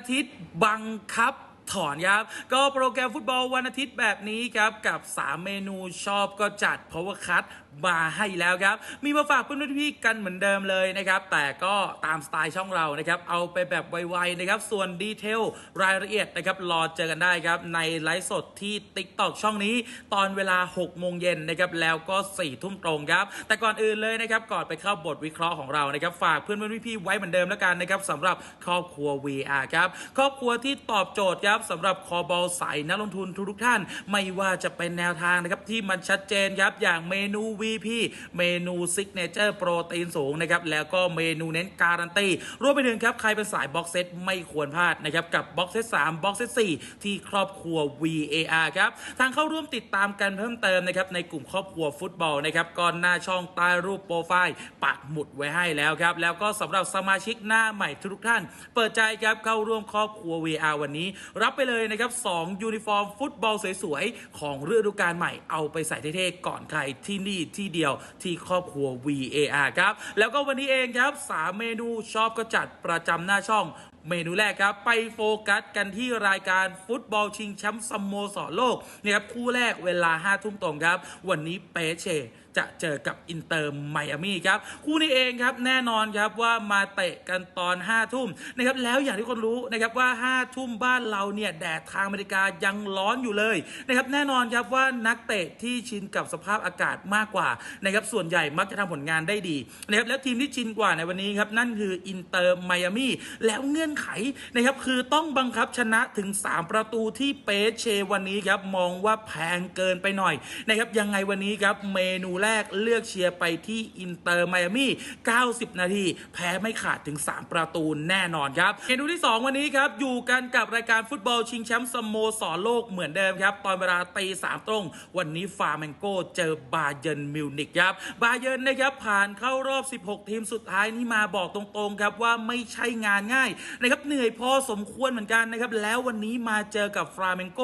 อาทิตย์บังคับ ถอนครับ ก็โปรแกรมฟุตบอลวันอาทิตย์แบบนี้ครับกับ 3 เมนูชอบก็จัดเพราะว่าคัดมาให้แล้วครับ มีมาฝากเพื่อนพี่กันเหมือนเดิมเลยนะครับ แต่ก็ตามสไตล์ช่องเรานะครับ เอาไปแบบไวๆนะครับ ส่วนดีเทลรายละเอียดนะครับ รอเจอกันได้ครับ ในไลฟ์สดที่ TikTok ช่องนี้ ตอนเวลา 6 โมงเย็นนะครับ แล้วก็ 4 ทุ่มตรงครับ แต่ก่อนอื่นเลยนะครับ ก่อนไปเข้าบทวิเคราะห์ของเรานะครับ ฝากเพื่อนๆพี่ๆไว้เหมือนเดิมแล้วกันนะครับสำหรับครอบครัว VR ครับ ครอบครัวที่ตอบโจทย์ครับสำหรับคอบอลสายนักลงทุนทุกท่าน ไม่ว่าจะเป็นแนวทางนะครับที่มันชัดเจนครับอย่างเมนู VP เมนูซิกเนเจอร์โปรตีนสูงนะครับแล้วก็เมนูเน้นการันตีรวมไปถึงครับใครเป็นสายบ็อกเซตไม่ควรพลาดนะครับกับบ็อกเซต3บ็อกเซต4ที่ครอบครัว VAR ครับทางเข้าร่วมติดตามกันเพิ่มเติมนะครับในกลุ่มครอบครัวฟุตบอลนะครับก่อนหน้าช่องใต้รูปโปรไฟล์ปักหมุดไว้ให้แล้วครับแล้วก็สำหรับสมาชิกหน้าใหม่ทุกท่าน เปิดใจครับเข้าร่วมครอบครัว VR วันนี้รับไปเลยนะครับ2ยูนิฟอร์มฟุตบอลสวยๆ ของฤดูกาลใหม่เอาไปใส่เท่ๆ ก่อนใครที่นี่ที่เดียวที่ครอบครัว VAR ครับ แล้วก็วันนี้เองครับ 3 เมนูชอบก็จัดประจำหน้าช่องเมนูแรกครับ ไปโฟกัสกันที่รายการฟุตบอลชิงแชมป์สโมสรโลกนะครับคู่แรกเวลา5ทุ่มตรงครับ วันนี้เปเชจะเจอกับอินเตอร์ไมอามี่ครับ คู่นี้เองครับแน่นอนครับว่ามาเตะกันตอน 5 ทุ่มนะครับแล้วอย่างที่คนรู้นะครับว่า 5 ทุ่มบ้านเราเนี่ยแดดทางอเมริกายังร้อนอยู่เลยนะครับแน่นอนครับว่านักเตะที่ชินกับสภาพอากาศมากกว่านะครับส่วนใหญ่มักจะทำผลงานได้ดีนะครับแล้วทีมที่ชินกว่าในวันนี้ครับนั่นคืออินเตอร์ไมอามี่แล้วเงื่อนไขนะครับคือต้องบังคับชนะถึง 3 ประตูที่เปเชวันนี้ครับมองว่าแพงเกินไปหน่อยนะครับยังไงวันนี้ครับเมนูแรกเลือกเชียร์ไปที่อินเตอร์ไมอามี่ 90 นาที แพ้ไม่ขาดถึง 3 ประตูแน่นอนครับเมนูที่ 2 วันนี้ครับ อยู่กันกับรายการฟุตบอลชิงแชมป์สโมสรโลกเหมือนเดิมครับ ตอนเวลาตีสามตรง วันนี้ฟาร์แมงโกเจอบาเยิร์นมิวนิกครับ บาเยิร์นนะครับผ่านเข้ารอบ 16 ทีมสุดท้ายนี่มาบอกตรงๆครับว่าไม่ใช่งานง่ายนะครับเหนื่อยพอสมควรเหมือนกันนะครับแล้ววันนี้มาเจอกับฟราเมงโก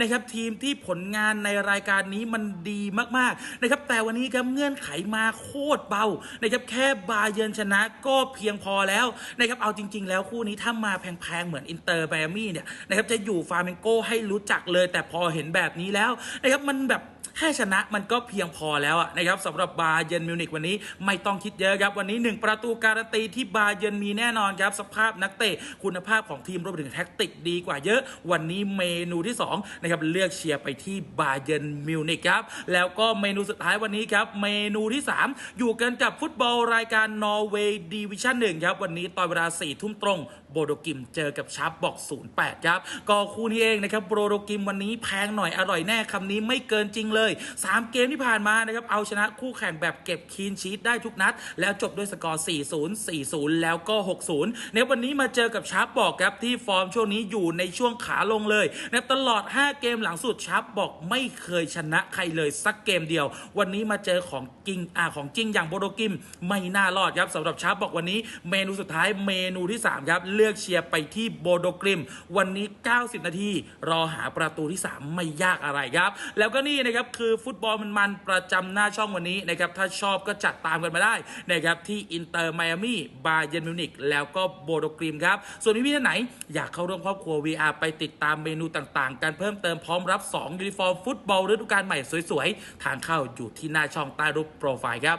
นะครับทีมที่ผลงานในรายการนี้มันดีมากๆนะครับแต่วันนี้ครับเงื่อนไขมาโคตรเบานะครับแค่บาเยิร์นชนะก็เพียงพอแล้วนะครับเอาจริง ๆ แล้วคู่นี้ถ้ามาแพงๆเหมือนอินเตอร์ไบอามี่เนี่ยนะครับจะอยู่ฟาร์เมงโกให้รู้จักเลย แต่พอเห็นแบบนี้แล้วนะครับมันแบบ แค่ชนะมันก็เพียงพอแล้วอะนะครับสำหรับบาเยนมิวนิกวันนี้ไม่ต้องคิดเยอะครับ วันนี้ 1 ประตูการันตีที่บาเยนมีแน่นอนครับ สภาพนักเตะคุณภาพของทีมรวมถึงแท็กติกดีกว่าเยอะ วันนี้เมนูที่2นะครับเลือกเชียร์ไปที่บาเยนมิวนิกครับ แล้วก็เมนูสุดท้ายวันนี้ครับ เมนูที่ 3 อยู่กันกับฟุตบอลรายการนอร์เวย์ดิวิชั่นหนึ่งครับ วันนี้ตอนเวลา4ทุ่มตรงโบโดกิมเจอกับชาร์ปบอก 08 ครับก็คู่นี้เองนะครับโบโดกิมวันนี้แพงหน่อยอร่อยแน่คำนี้ไม่เกินจริงเลย3 เกมที่ผ่านมานะครับเอาชนะคู่แข่งแบบเก็บคีนชีตได้ทุกนัด แล้วจบด้วยสกอร์ 40 40 แล้วก็ 60 ในวันนี้มาเจอกับชาร์ปบอกครับที่ฟอร์มช่วงนี้อยู่ในช่วงขาลงเลยนะตลอด 5 เกมหลังสุดชาร์ปบอกไม่เคยชนะใครเลยสักเกมเดียว วันนี้มาเจอของจริงอ่าของจริงอย่างโบโดกิมไม่น่ารอดครับสำหรับชาร์ปบอกวันนี้เมนูสุดท้ายเมนูที่สามครับ เลือกเชียร์ไปที่โบโดกริม วันนี้ 90 นาทีรอหาประตูที่ 3 ไม่ยากอะไรครับ แล้วก็นี่นะครับคือฟุตบอลมันมันประจำหน้าช่องวันนี้นะครับถ้าชอบก็จัดตามกันมาได้นะครับที่อินเตอร์ไมอามี่บาเยนมิวนิกแล้วก็โบโดกรีมครับ ส่วนพี่ๆท่านไหน อยากเข้าร่วมครอบครัว VR ไปติดตามเมนูต่างๆ การเพิ่มเติมพร้อมรับ 2 ยูนิฟอร์มฟุตบอลฤดูกาลใหม่สวยๆ ทางเข้าอยู่ที่หน้าช่องใต้รูปโปรไฟล์ครับ